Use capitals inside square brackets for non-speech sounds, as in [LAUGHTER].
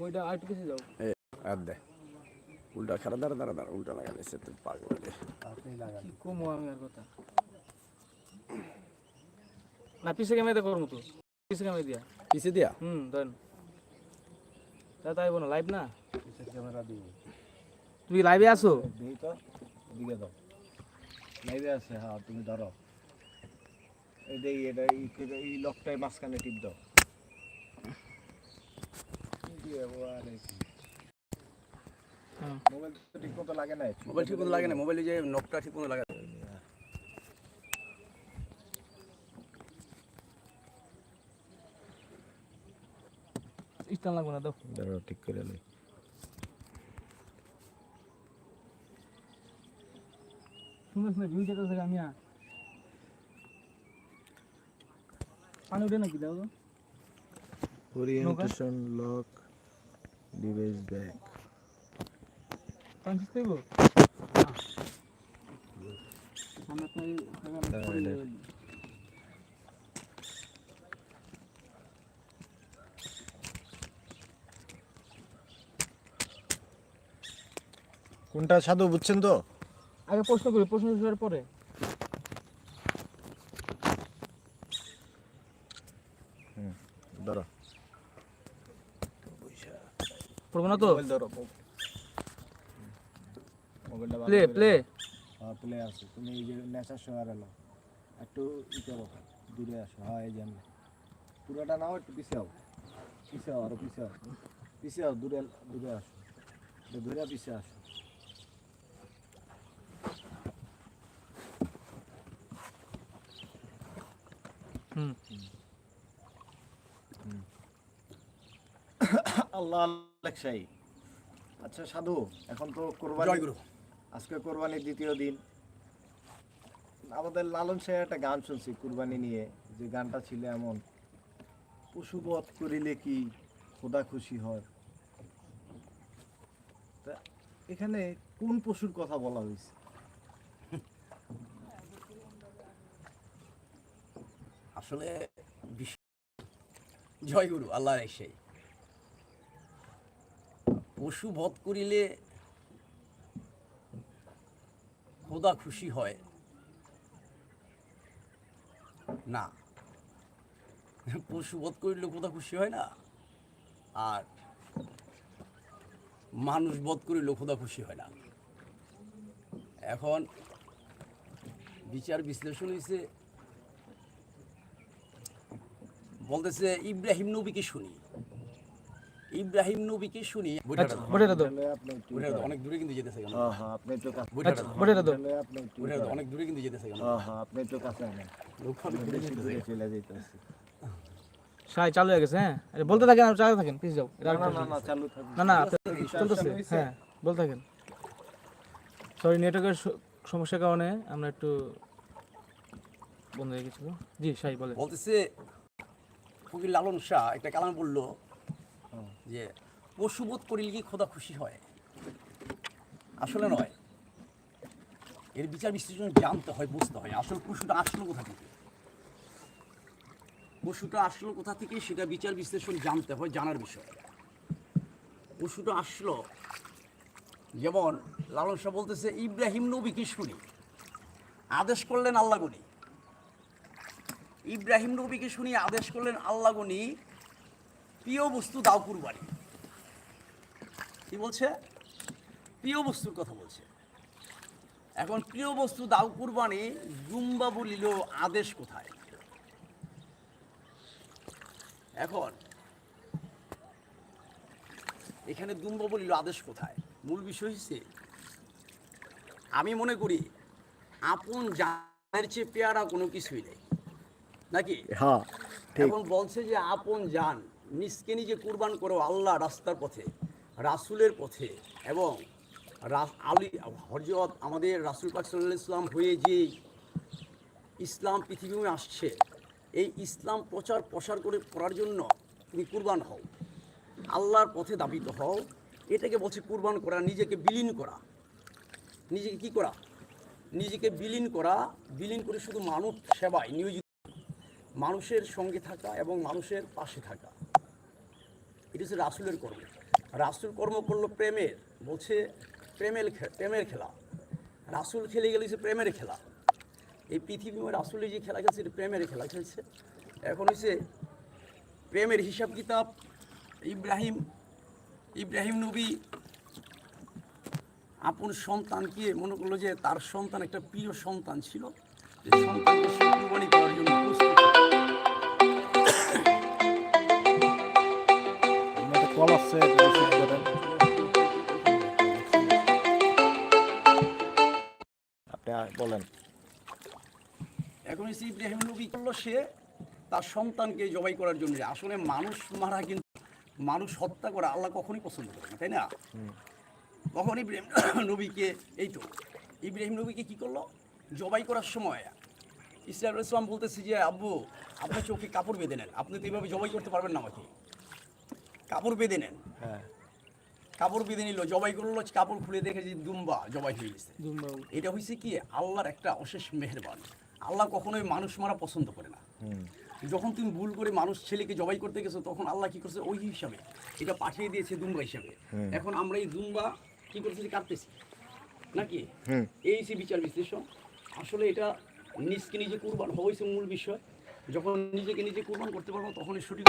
বইটা একটু পিছিয়ে যাও। আর দে। উল্টা খারাপ দাঁড়া দাঁড়া দাঁড়া উল্টা লাগালে সে তো পাগল কমো আমি আর কথা? না পিছে ক্যামেরাতে করব তো পিছে ক্যামেরা দিয়া? পিছে দিয়া? হুম ধরেন। তা তাই না লাইভ না? ক্যামেরা দিই তুমি লাইভে আসো দিই তো দিকে দাও। লাইভে আছে হ্যাঁ তুমি ধরো। এই দেই এটা এই এই লকটাই মাঝখানে টিপ দাও কি দিয়ে বাবারে কি? হ্যাঁ। মোবাইল ঠিক মতো লাগে না মোবাইল ঠিক মতো লাগে না মোবাইলে যে নকটা ঠিক মতো লাগে না। লাগবে না দাও। ঠিক করে লই সুন্দর সুন্দর ভিউ যেতে থাকে আমি পানি উঠে নাকি দাও তো। ওরিয়েন্টেশন লক ডিভাইস ব্যাক হইব কোনটা সাধু বুঝছেন তো? আগে প্রশ্ন করি প্রশ্ন করার পরে ধরো পড়ব না তো মোবাইল ধরো মোবাইলটা ভালো প্লে করে প্লে হ্যাঁ প্লে আছে তুমি এই যে নেচার শোয়ার এলো একটু ই করো দূরে আসো হ্যাঁ এই যে আমি। পুরোটা নাও একটু পিছিয়ে হও পিছিয়ে হও আরও পিছিয়ে হও পিছিয়ে হও দূরে দূরে আসো একটু দূরে পিছিয়ে আসো হুম আল্লাহ আচ্ছা সাধু এখন তো কোরবানি আজকে কোরবানির দ্বিতীয় দিন। আমাদের লালন সাহেব একটা গান শুনছি কুরবানি নিয়ে। যে গানটা ছিল এমন করিলে কি খোদা খুশি হয়? তা এখানে কোন পশুর কথা বলা হয়েছে? আসলে জয় গুরু আল্লাহ সেই। পশু বধ করিলে খোদা খুশি হয়। না। পশু বধ করিলে খোদা খুশি হয় না? আর মানুষ বধ করিলে খোদা খুশি হয় না। এখন বিচার বিশ্লেষণ হয়েছে বলতেছে ইব্রাহিম নবীকে শুনি। ইব্রাহিম নবীকে শুনি আচ্ছা অনেক দূরে কিন্তু যেতেছে হ্যাঁ হ্যাঁ আচ্ছা অনেক দূরে কিন্তু যেতেছে হ্যাঁ হ্যাঁ সাই চালু হয়ে গেছে হ্যাঁ? বলতে থাকেন চালু থাকেন প্লিজ যাও। না না আরেকটা না না চালু থাকুন না না চলতেছে। হ্যাঁ বলতে থাকেন। সরি নেটওয়ার্কের সমস্যার কারণে আমরা একটু বন্ধ হয়ে গেছিল। জি সাই বলে বলতেছে ফকির লালন শাহ একটা কালাম বলল। যে পশুবোধ করিলে কি খোদা খুশি হয়? আসলে নয়। এর বিচার বিশ্লেষণ জানতে হয়, বুঝতে হয়। আসল পশুটা আসলো কোথা থেকে? পশুটা আসলো কোথা থেকে সেটা বিচার বিশ্লেষণ জানতে হয়, জানার বিষয়। পশুটা আসলো, যেমন লালন শাহ বলতেছে, ইব্রাহিম নবীকে শুনি? আদেশ করলেন আল্লাহ ইব্রাহিম নবীকে শুনি আদেশ করলেন আল্লাহ প্রিয় বস্তু দাও কুরবানি। কি বলছে? প্রিয় বস্তুর কথা বলছে। এখন প্রিয় বস্তু দাও কুরবানি জুম্বা বলিল আদেশ কোথায়? এখন এখানে দুম্বা বলিল আদেশ কোথায়? মূল বিষয় হচ্ছে আমি মনে করি আপন জানের চেয়ে পেয়ারা কোনো কিছুই নেই। নাকি? হ্যাঁ এখন বলছে যে আপন জান নিজকে নিজে কুরবান করো আল্লাহ রাস্তার পথে, রাসুলের পথে এবং আলী হরজত আমাদের রাসুল পাক ইসলাম হয়ে যে ইসলাম পৃথিবীতে আসছে, এই ইসলাম প্রচার প্রসার করে করার জন্য তুমি কুরবান হও। আল্লাহর পথে দাবিত হও। এটাকে বলছে কুরবান করা, নিজেকে বিলীন করা। নিজেকে কি করা? নিজেকে বিলীন করা। বিলীন করে শুধু মানব সেবায় নিয়োজিত। মানুষের সঙ্গে থাকা এবং মানুষের পাশে থাকা। এটা হচ্ছে রাসুলের কর্ম। রাসুল কর্ম করল প্রেমের, বলছে প্রেমের প্রেমের খেলা। রাসুল খেলে গেলে হচ্ছে প্রেমের খেলা। এই পৃথিবীতে রাসুলের যে খেলা খেলছে, এটা প্রেমের খেলা খেলছে। এখন হচ্ছে প্রেমের হিসাব কিতাব, ইব্রাহিম ইব্রাহিম নবী আপন সন্তানকে মনে করল যে তার সন্তান, একটা প্রিয় সন্তান ছিল। সন্তানকে সে কুরবানি করার জন্য প্রস্তুত কল আসছে রিসিভ করেন আপনি বলেন। এখন হচ্ছে ইব্রাহিম নবী করল সে তার সন্তানকে জবাই করার জন্য আসলে মানুষ মারা কিন্তু মানুষ হত্যা করা আল্লাহ কখনই পছন্দ করে না তাই না? তখন ইব্রাহিম [COUGHS] নবীকে এই তো ইব্রাহিম নবীকে কি করল? জবাই করার সময় ইসলাম ইসলাম বলতেছে যে আব্বু আপনার চোখে কাপড় বেঁধে নেন আপনি তো এইভাবে জবাই করতে পারবেন না আমাকে। কাপড় বেঁধে নেন। হ্যাঁ। কাপড় বেঁধে নিল জবাই করল কাপড় খুলে দেখে যে দুম্বা জবাই হয়ে গেছে। এটা হয়েছে কি আল্লাহর একটা অশেষ মেহেরবান। আল্লাহ কখনোই মানুষ মারা পছন্দ করে না। যখন তুমি ভুল করে মানুষ ছেলেকে জবাই করতে গেছো তখন আল্লাহ কি করছে? ওই হিসাবে এটা পাঠিয়ে দিয়েছে দুম্বা হিসাবে। এখন আমরা এই দুম্বা কি করতেছি কাটতেছি। নাকি? এই সে বিচার বিশ্লেষণ আসলে এটা নিজকে নিজে কুরবান হওয়াই মূল বিষয়। যখন নিজেকে নিজে কুরবান করতে পারব তখন সঠিক